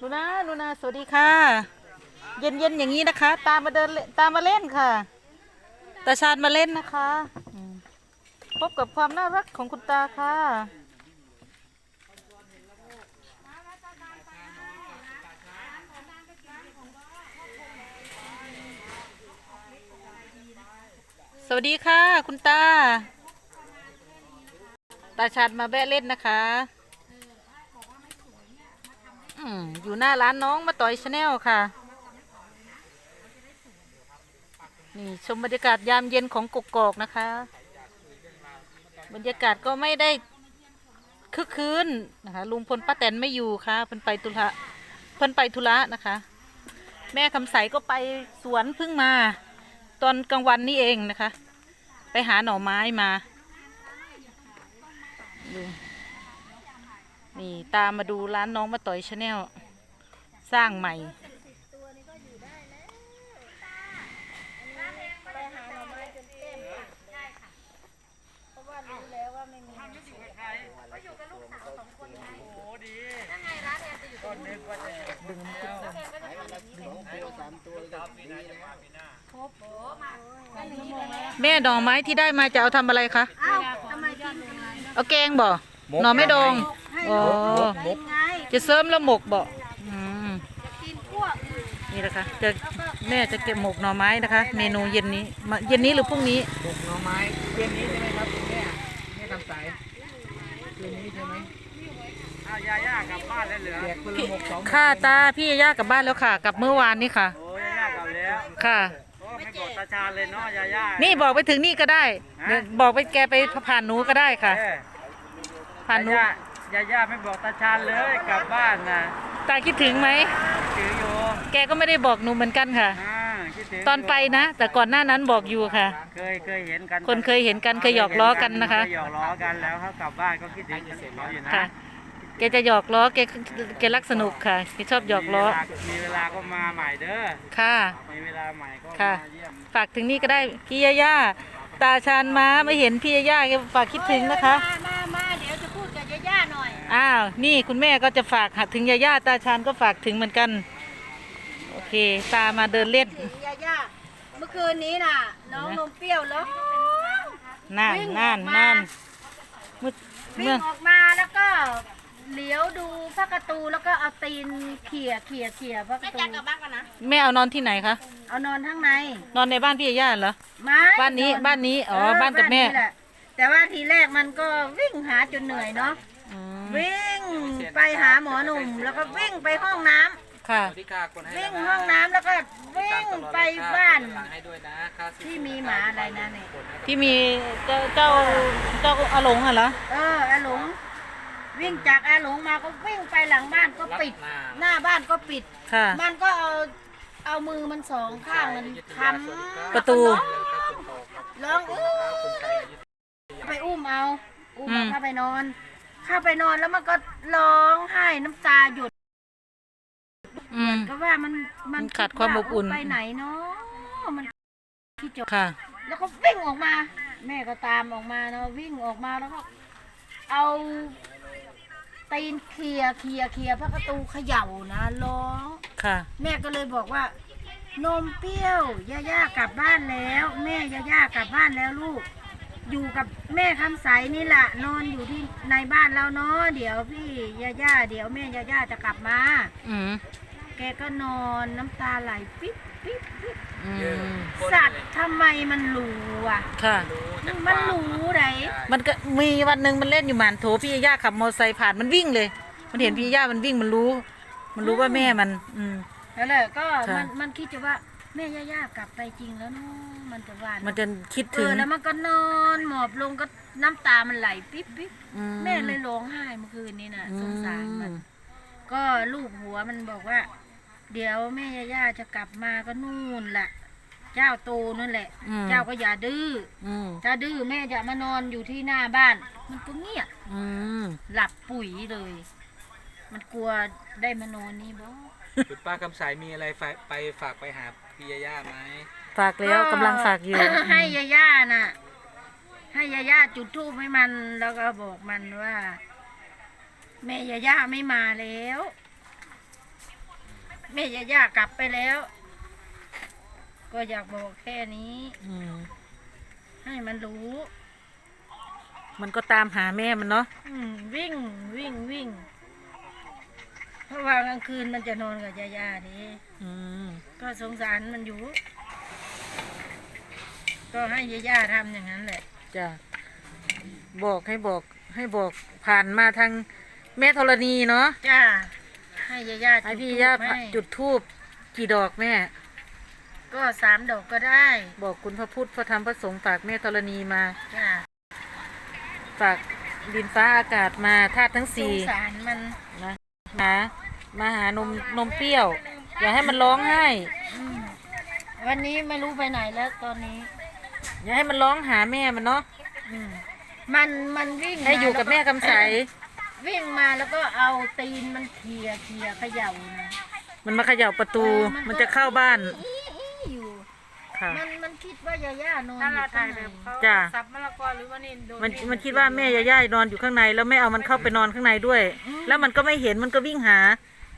นูนานูนาสวัสดีค่ะ เย็นเย็นอย่างนี้นะคะ ตามมาเดินตามมาเล่นค่ะตาชาญมาเล่นนะคะพบกับความน่ารักของคุณตาค่ะสวัสดีค่ะ คุณตา ตาชาญมาแวะเล่นนะคะ อยู่หน้าร้านน้องมาต่อยชาแนลค่ะ นี่ชมบรรยากาศยามเย็นของกกอกนะคะ บรรยากาศก็ไม่ได้คึกคืนนะคะลุงพลป้าแตนไม่อยู่ค่ะเพิ่นไปธุระเพิ่นไปธุระนะคะ แม่คำใสก็ไปสวนเพิ่งมา ตอนกลางวันนี่เองนะคะ ไปหาหน่อไม้มาดูนี่ตามมาดูร้านน้องมาต่อยชาแนล สร้างใหม่แม่ดอกไม้ที่ได้มาจะเอาทำอะไรคะอ้าวทำไมกินเอาแกงบ่หน่อไม่ดองให้อ๋อกินไงจะเสริมแล้วหมกบ่อืมกินพวกอื่ นนี่นะคะจะแม่จะเก็บหมกหน่อไม้นะคะ เมนูเย็นนี้มาเย็นนี้หรือพรุ่งนี้ปลูกหน่อไม้เย็นนี้ใช่ไหมครับคุณแม่แม่คำสายเย็นนี้ใช่ไหมอ้าวยาย่ากลับบ้านแล้วเหรอแจกคนละหกสองค่ะตาพี่ย่ากลับบ้านแล้วค่ะ กลับเมื่อวานนี้ค่ะ โอ้ยาย่ากลับแล้วค่ะ โอ้ไม่บอกตาชาญเลยเนาะยาย่านี่บอกไปถึงนี่ก็ได้เดี๋ยวบอกไปแกไปผ่านหนูก็ได้ค่ะเอ้ยผ่านหนูยาย่ายาย่าไม่บอกตาชาญเลยกลับบ้านนะตาคิดถึงไหม ถืออยู่แกก็ไม่ได้บอกหนูเหมือนกันค่ะ อ่าคิดถึงตอนไปนะ แต่ก่อนหน้านั้นบอกอยู่ค่ะ เคยเคยเห็นกันคนเคยเห็นกันเคยหยอกล้อกันนะคะ เคยหยอกล้อกันแล้วเขากลับบ้านก็คิดถึงเขาอยู่นะค่ะ แกจะหยอกล้อแกแกรักสนุกค่ะแกชอบหยอกล้อ มีเวลาก็มาใหม่เด้อค่ะ มีเวลาใหม่ก็ค่ะมาเยี่ยมฝากถึงนี่ก็ได้พี่ย่าย่าตาชานมาไม่เห็นพี่ย่าย่าแกฝากคิดถึงนะคะ มามามาเดี๋ยวจะพูดกับย่าๆหน่อย อ้าว นี่คุณแม่ก็จะฝากหาถึงย่าย่าตาชานก็ฝากถึงเหมือนกันโอ เคตามาเดินเล่นถึงย่าๆเมื่อคืนนี้น่ะ น้องนมเปรี้ยวแล้วน่านวิ่นนออกมาน่นมื่อวิ่เมื่องออกมาแล้วก็เหลียวดูพระกระตูแล้วก็เอาตีนเขี่ยเขี่ยเขี่ยพระกระตูแม่เอานอนที่ไหนคะ เอานอนข้างในนอนในบ้านพี่ย่าเหรอ ไม้บ้านนี้อบ้านนี้อ๋อเบ้านกับแม่แหละแต่ว่าทีแรกมันก็วิ่งหาจนเหนื่อยเนาะอืมวิ่งไปหาหมอหนุ่มแล้วก็วิ่งไปห้องน้ำ ค่ะ สวัสดีค่ะคนให้วิ่งห้องน้ำแล้วก็วิ่งไปบ้านหลังให้ด้วยนะค่าซื้อที่มีหมาอะไรนะเนี่ย ที่มีเจ้าเจ้าเจ้าอาหลงอะเหรอ เอออาหลง วิ่งจากอาหลงมาก็วิ่งไปหลังบ้านก็ปิด หน้าบ้านก็ปิด ค่ะ มันก็เอาเอามือมันสองข้างมันทำประตู ร้องอื้อไปอุ้มเอา อุ้มเอาเข้าไปนอน เข้าไปนอนแล้วมันก็ร้องไห้น้ำตาหยด อืม ก็ว่ามันมันมันขาดความอบอุ่น ไปไหนเนาะมันคิดจบค่ะ แล้วก็วิ่งออกมา แม่ก็ตามออกมาเนาะวิ่งออกมาแล้วก็เอาตีนเคลียร์เคลียร์เคลียร์พระประตูเขย่านะร้อง ค่ะ แม่ก็เลยบอกว่า นมเปรี้ยวย่าย่ากลับบ้านแล้ว แม่ย่าย่ากลับบ้านแล้วลูก อยู่กับแม่คำใสนี่แหละนอนอยู่ที่ในบ้านเราเนาะเดี๋ยวพี่ย่าย่าเดี๋ยวแม่ย่าย่าจะกลับมา อืม แกก็นอนน้ำตาไหลปิ๊บปิ๊บปิ๊บอืมสัตว์ทำไมมันรู้อะ ค่ะ มันรู้ไหนมันก็มีวันหนึ่งมันเล่นอยู่หมันโถพี่ย่าขับมอเตอร์ไซค์ผ่านมันวิ่งเลย มันเห็นพี่ย่ามันวิ่งมันรู้ มันรู้ว่าแม่มัน อืม แล้วแหละก็ค่ะ มันมันคิดจะว่าแม่ย่าย่ากลับไปจริงแล้วเนาะมันจะว่ามันจะคิดเอถึงอแล้วมันก็นอนหมอบลงก็น้ำตามันไหลปิ๊บปิ๊บอืแม่เลยร้องไห้เมื่อคืนนี้น่ะสงสารมัน ก็ลูกหัวมันบอกว่า เดี๋ยวแม่ย่าย่าจะกลับมาก็นู่นแหละเจ้าโตนั่นแหละ อืม เจ้าก็อย่าดื้ออืมถ้าดื้อแม่จะมานอนอยู่ที่หน้าบ้าน มันก็เงียบอืมหลับปุ๋ยเลย มันกลัวได้มานอนนี่บ่ คุณป้าคำสายมีอะไรฝากไปฝากไปหาพี่ย่าๆไหมฝากแล้วกำลังฝากอยู่ ให้ย่าย่าน่ะ ให้ย่าย่าจุดธูปให้มันแล้วก็บอกมันว่า แม่ย่าย่าไม่มาแล้ว แม่ยาย่ากลับไปแล้ว ก็อยากบอกแค่นี้ อืมให้มันรู้ มันก็ตามหาแม่มันเนาะอืมวิ่งวิ่งวิ่ง เพราะว่ากลางคืนมันจะนอนกับยาย่าดิอืมก็สงสารมันอยู่ ก็ให้ยาย่าทำอย่างนั้นแหละ จ้ะบอกให้บอกให้บอกผ่านมาทางแม่ธรณีเนาะจ้า ให้ยาย่าให้จุดพี่ธูปย่าให้จุดทูบกี่ดอกแม่ ก็สามดอกก็ได้บอกคุณพระพุทธพระธรรมพระสงฆ์ฝากแม่ธรณีมาจ้าฝากดินฟ้าอากาศมาธาตุทั้งสสี่งสารมันนะหามาหานมนมเปรี้ยว อย่าให้มันร้องไห้ อืมวันนี้ไม่รู้ไปไหนแล้วตอนนี้อย่าให้มันร้องหาแม่มันเนาะอืมมันมันวิ่งให้อยู่กับล้วแม่กำใส วิ่งมาแล้วก็เอาตีนมันเขี่ยเขี่ยเขย่านะมันมาเขย่าประตูเออมันก็มันจะเข้าบ้าน อี้อี้อยู่ ค่ะ มันมันคิดว่ายาย่านอนถ้าอเรายู่ถ่าข้ายงแบในบเขาจ้ะ สับมะละกอหรือว่านี่โดนมันดิ้มันคิดว่าแม่ยาย่านอนอยู่ข้างใน แล้วไม่เอามันเข้าไปนอนข้างในด้วย แล้วมันก็ไม่เห็นมันก็วิ่งหา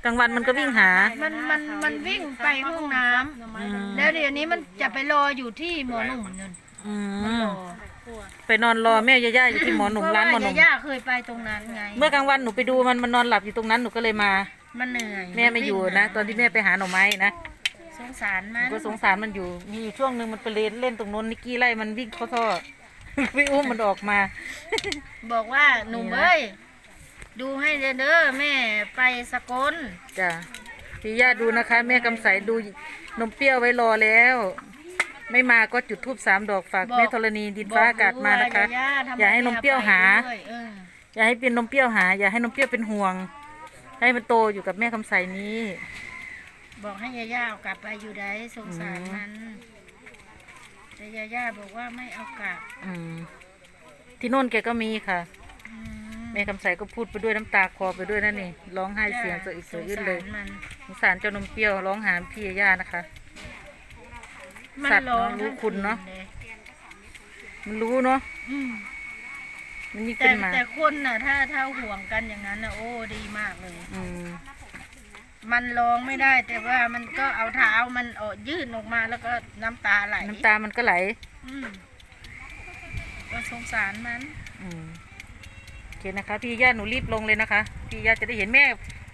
กลางวันมันก็วิ่งหา มันมันมันวิ่งไปห้องน้ำอืมแล้วเดี๋ยวนี้มันจะไปรออยู่ที่หมอหนุ่มนั่นอืมันม รอไปนอนรอแม่ยาย่าอยู่ที่หมอหนุ่มร้านหมอหเพนุ่ว่มยาย่าเคยไปตรงนั้นไง เมื่อกลางวันหนูไปดูมันมันนอนหลับอยู่ตรงนั้นหนูก็เลยมา มันเหนื่อยแม่ไม่อยู่นะ ตอนที่แม่ไปหาหน่อไม้นะสงสารหมันูนก็สงสารมันอยู่ มีอยู่ช่วงหนึ่งมันไปเล่นเล่นตรงโน้นนิกกี้ไล่มันวิ่งเข้าท่อ ไปอุ้มมันออกมา บอกว่าหนุ่มนี่นะเอ้ยดูให้เด้อแม่ไปสกลจ้ะพี่ย่าดูนะคะ แม่กำใสดูนมเปรี้ยวไว้รอแล้ว ไม่มาก็จุดทูบสามดอกฝากบอกแม่ธรณีดินฟ้าอากาศมานะคะบอกว่ทำอย่าให้นมเปรี้ยวหาไปด้วยเอออย่าให้เป็นนมเปรี้ยวหา อย่าให้นมเปรี้ยวเป็นห่วง ให้มันโตอยู่กับแม่คำใสนี้ บอกให้ยาย่าเอากลับไปอยู่ได้สงสารอืมมัน แต่ยาย่าบอกว่าไม่เอากลับอืมที่โน่นแกก็มีค่ะอืมแม่คำใสก็พูดไปด้วยน้ำตาคลอไปด้วยนั่นนี่ร้องไห้เสียงสะอึกสะอื้นเลยสงสารมันสงสารเจ้านมเปรี้ยวร้องหาพี่ย่านะคะมัน สัตว์ร้องเนอะรู้ทั้งคุณเนอะลยมันรู้เนาะอืมมันยิ่งแต่เป็นหมาแต่คนน่ะ ถ้าถ้าห่วงกันอย่างนั้นน่ะโอ้ดีมากเลย อืมมันร้องไม่ได้ แต่ว่ามันก็เอาเท้ามันออกยื่นออกมาแล้วก็น้ำตาไหลน้ำตามันก็ไหล อืมก็สงสารมัน อืมโอเคนะคะ พี่ย่าหนูรีบลงเลยนะคะ พี่ย่าจะได้เห็นแม่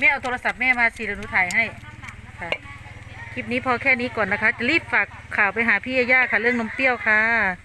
แม่เอาโทรศัพท์แม่มาสิเดี๋ยวหนูถ่ายให้ค่ะ คลิปนี้พอแค่นี้ก่อนนะคะ จะรีบฝาก ข่าวไปหาพี่ย่าค่ะ เรื่องนมเปรี้ยวค่ะ